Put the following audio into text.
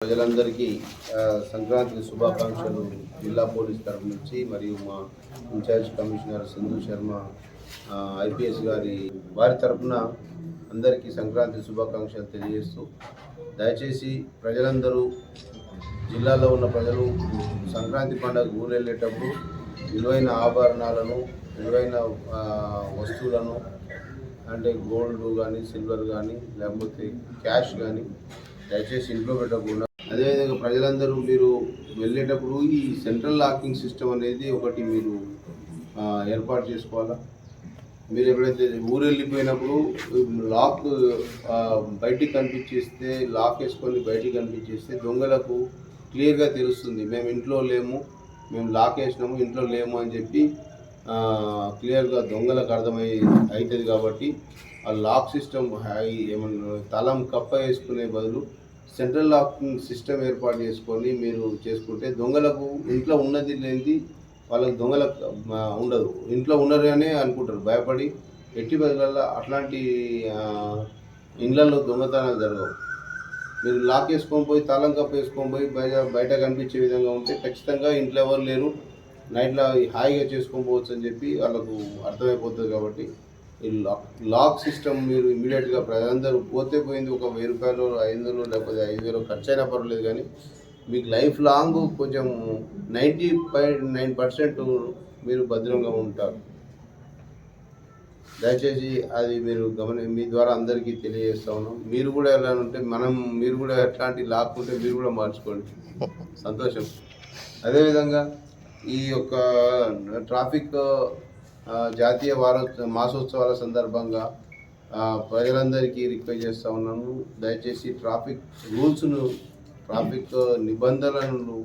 ప్రజలందరికీ సంక్రాంతి శుభాకాంక్షలు జిల్లా పోలీస్ తరఫు నుంచి మరియు మా in charge commissioner Sindhu Sharma IPS గారి వారి తరఫున అందరికీ సంక్రాంతి శుభాకాంక్షలు తెలియజేస్తూ దయచేసి ప్రజలందరూ జిల్లాలో ఉన్న ప్రజలు సంక్రాంతి పండుగ ఊరెళ్ళేటప్పుడు విలువైన ఆభరణాలను విలువైన వస్తువులను అంటే గోల్డ్ కానీ సిల్వర్ కానీ లేకపోతే క్యాష్ కానీ దయచేసి ఇంట్లో పెట్టకుండా అదేవిధంగా ప్రజలందరూ మీరు వెళ్ళేటప్పుడు ఈ సెంట్రల్ లాకింగ్ సిస్టమ్ అనేది ఒకటి మీరు ఏర్పాటు చేసుకోవాలా? మీరు ఎప్పుడైతే ఊరు వెళ్ళిపోయినప్పుడు లాక్ బయటికి కనిపించేస్తే లాక్ వేసుకొని బయటికి కనిపించేస్తే దొంగలకు క్లియర్గా తెలుస్తుంది. మేము ఇంట్లో లేము మేము లాక్ వేసినాము ఇంట్లో లేము అని చెప్పి క్లియర్గా దొంగలకు అర్థమై అవుతుంది కాబట్టి ఆ లాక్ సిస్టమ్ హై ఏమన్నా తలం కప్ప వేసుకునే బదులు సెంట్రల్ లాకింగ్ సిస్టమ్ ఏర్పాటు చేసుకొని మీరు చేసుకుంటే దొంగలకు ఇంట్లో ఉన్నది లేనిది వాళ్ళకి దొంగలకు ఉండదు. ఇంట్లో ఉన్నారనే అనుకుంటారు. భయపడి ఎట్టి బదులలో అట్లాంటి ఇండ్లలో దొంగతనాలు జరగవు. మీరు లాక్ వేసుకొని పోయి తాళం కప్పు వేసుకొని పోయి బయట బయట కనిపించే విధంగా ఉంటే ఖచ్చితంగా ఇంట్లో ఎవరు లేరు. నైట్లో హాయిగా చేసుకొని పోవచ్చు అని చెప్పి వాళ్ళకు అర్థమైపోతుంది కాబట్టి లాక్ లాక్ సిస్టమ్ మీరు ఇమీడియట్గా ప్రజలందరూ పోతే పోయింది ఒక వెయ్యి రూపాయలు ఐదు వందలు లేకపోతే ఐదు వేలు ఖర్చు అయినా పర్వాలేదు కానీ మీకు లైఫ్ లాంగ్ కొంచెం నైంటీ పాయింట్ నైన్ పర్సెంట్ మీరు భద్రంగా ఉంటారు. దయచేసి అది మీరు గమని మీ ద్వారా అందరికీ తెలియజేస్తా ఉన్నాం. మీరు కూడా ఎలా ఉంటే మనం మీరు కూడా ఎట్లాంటి లాక్ ఉంటే మీరు కూడా మార్చుకోండి. సంతోషం. అదేవిధంగా ఈ యొక్క ట్రాఫిక్ జాతీయ వారోత్సవ మాసోత్సవాల సందర్భంగా ప్రజలందరికీ రిక్వెస్ట్ చేస్తూ ఉన్నాను. దయచేసి ట్రాఫిక్ రూల్స్ను ట్రాఫిక్ నిబంధనలను